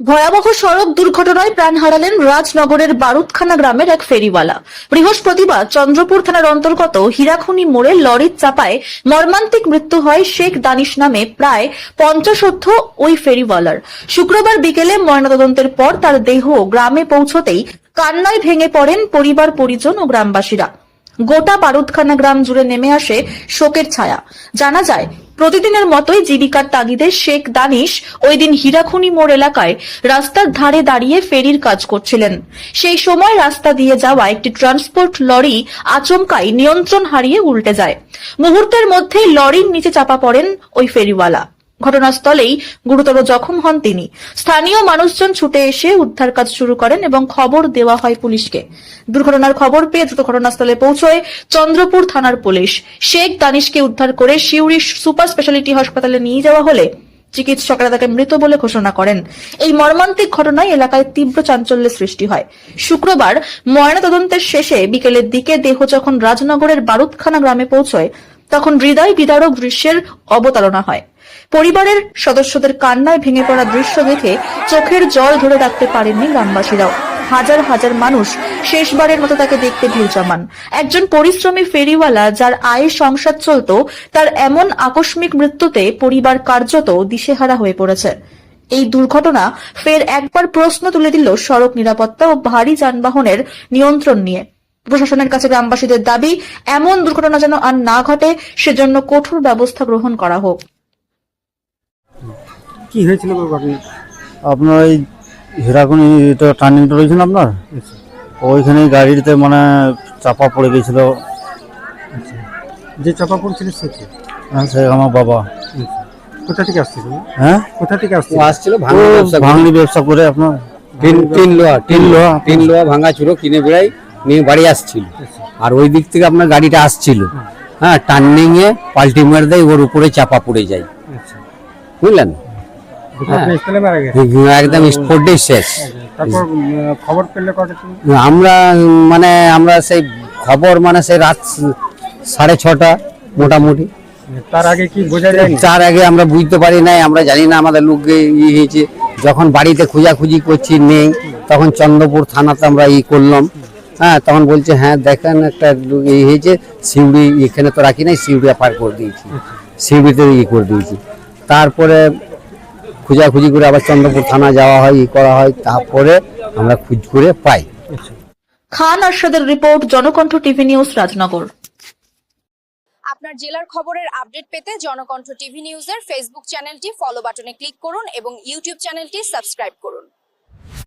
ভয়াবহ সড়ক দুর্ঘটনায় প্রাণ হারালেন রাজনগরের বারুদখানা গ্রামের এক ফেরিওয়ালা। বৃহস্পতিবার চন্দ্রপুর থানার অন্তর্গত হীরাখনি মোড়ে লরির চাপায় মর্মান্তিক মৃত্যু হয় শেখ দানিশ নামে প্রায় পঞ্চাশোর্ধ ওই ফেরিওয়ালার। শুক্রবার বিকেলে ময়নাতদন্তের পর তার দেহ গ্রামে পৌঁছতেই কান্নায় ভেঙে পড়েন পরিবার, পরিজন ও গ্রামবাসীরা। গোটা বারুদখানা গ্রাম জুড়ে নেমে আসে শোকের ছায়া। জানা যায়, প্রতিদিনের মতোই জীবিকার তাগিদে শেখ দানিশ ওই দিন হীরাখুনি মোড় এলাকায় রাস্তার ধারে দাঁড়িয়ে ফেরির কাজ করছিলেন। সেই সময় রাস্তা দিয়ে যাওয়া একটি ট্রান্সপোর্ট লরি আচমকাই নিয়ন্ত্রণ হারিয়ে উল্টে যায়। মুহূর্তের মধ্যেই লরির নিচে চাপা পড়েন ওই ফেরিওয়ালা। ঘটনাস্থলেই গুরুতর জখম হন তিনি। স্থানীয় মানুষজন ছুটে এসে উদ্ধার কাজ শুরু করেন এবং খবর দেওয়া হয় পুলিশকে। দুর্ঘটনার খবর পেয়ে দ্রুত ঘটনাস্থলে পৌঁছয় চন্দ্রপুর থানার পুলিশ। শেখ দানিশকে উদ্ধার করে সিউড়ি সুপার স্পেশালিটি হাসপাতালে নিয়ে যাওয়া হলে চিকিৎসকরা তাকে মৃত বলে ঘোষণা করেন। এই মর্মান্তিক ঘটনায় এলাকায় তীব্র চাঞ্চল্যের সৃষ্টি হয়। শুক্রবার ময়নাতদন্তের শেষে বিকেলের দিকে দেহ যখন রাজনগরের বারুদখানা গ্রামে পৌঁছয় তখন হৃদয় বিদারক দৃশ্যের অবতারণা হয়। পরিবারের সদস্যদের কান্নায় ভেঙে পড়া দৃশ্য দেখে চোখের জল ধরে রাখতে পারেননি গ্রামবাসীরাও। হাজার হাজার মানুষ শেষবারের মতো তাকে দেখতে ভিড় জমান। একজন পরিশ্রমী ফেরিওয়ালা যার আয়ে সংসার চলত, তার এমন আকস্মিক মৃত্যুতে পরিবার কার্যত দিশেহারা হয়ে পড়েছে। এই দুর্ঘটনা ফের একবার প্রশ্ন তুলে দিল সড়ক নিরাপত্তা ও ভারী যানবাহনের নিয়ন্ত্রণ নিয়ে। প্রশাসনের কাছে গ্রামবাসীদের দাবি এমন দুর্ঘটনা যেন আর না ঘটে সেজন্য কঠোর ব্যবস্থা গ্রহণ করা হোক। কি হয়েছিল আপনার ওই হীরাকুনি তো টার্নিংটা রয়েছে না আপনার? ওইখানে গাড়িতে মানে চাপা পড়ে গেছিল। যে চাপা পড়ছিল সে কি? হ্যাঁ, সে আমার বাবা। কোথা থেকে আসছিল? হ্যাঁ? কোথা থেকে আসছিল? আসছিল ও ভাঙা ব্যবসা করে। ব্যবসা করে আপনার। তিন তিন লোহা তিন লোহা। লোহা। তিন লোহা ভাঙা চুরো কিনে বেড়াই। নিয়ে বাড়ি আসছিল। আর ওই দিক থেকে আপনার গাড়িটা আসছিল। হ্যাঁ টার্নিং এ পাল্টি মেরে দেয় ওর উপরে চাপা পড়ে যায়। বুঝলেন? মারা গেছে একদম স্পোর্টে শেষ। খবর পেলে আমরা মানে আমরা সেই খবর মানে সেই রাত সাড়ে ছটা মোটামুটি। তার আগে কি বোঝা যায়নি তার আগে আমরা বুঝতে পারি নাই আমরা জানি না আমাদের লোককে ই হয়েছে। যখন বাড়িতে খোঁজাখুঁজি করছি নেই তখন চন্দ্রপুর থানাতে আমরা ই করলাম। হ্যাঁ তখন বলছে হ্যাঁ দেখেন একটা লোক ই হয়েছে সিউড়ি এখানে তো রাখি নাই সিউড়ি পার করে দিয়েছি। সিউড়িতে ই করে দিয়েছি। তারপরে খোঁজাখুঁজি করে আবার চন্দ্রপুর থানা যাওয়া হয় ই করা হয় তারপরে আমরা খুঁজ করে পাই। Khan আরশাদের report Janakantha TV news Rajnagar. আপনার জেলার খবরের আপডেট পেতে জনকণ্ঠ টিভি নিউজের ফেসবুক চ্যানেলটি ফলো বাটনে ক্লিক করুন এবং ইউটিউব চ্যানেলটি সাবস্ক্রাইব করুন।